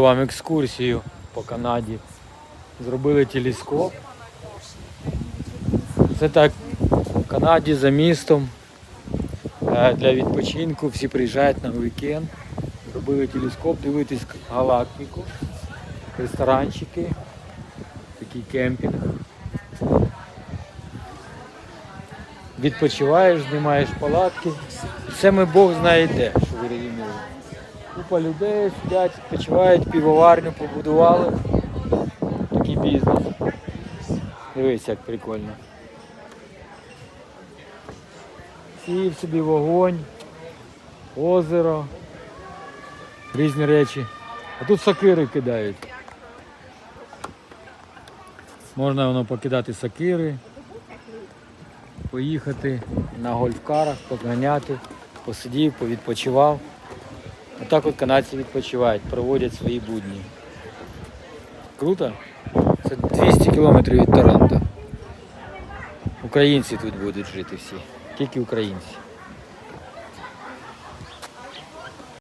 вам екскурсію по Канаді. Зробили телескоп. Це так в Канаді за містом. е, Для відпочинку всі приїжджають на вікенд. Зробили телескоп, дивитись галактику, ресторанчики, такий кемпінг. Відпочиваєш, знімаєш палатки. Це ми Бог знає де, що ви розуміли. Купа людей сидять, відпочивають, півоварню побудували. Такий бізнес. Дивись, як прикольно. Сів собі вогонь, озеро, різні речі. А тут сокири кидають. Можна воно покидати сокири, поїхати на гольфкарах, поганяти, посидів, повідпочивав. Отак от канадці відпочивають, проводять свої будні. Круто? Це 200 кілометрів від Торонто. Українці тут будуть жити всі. Тільки українці.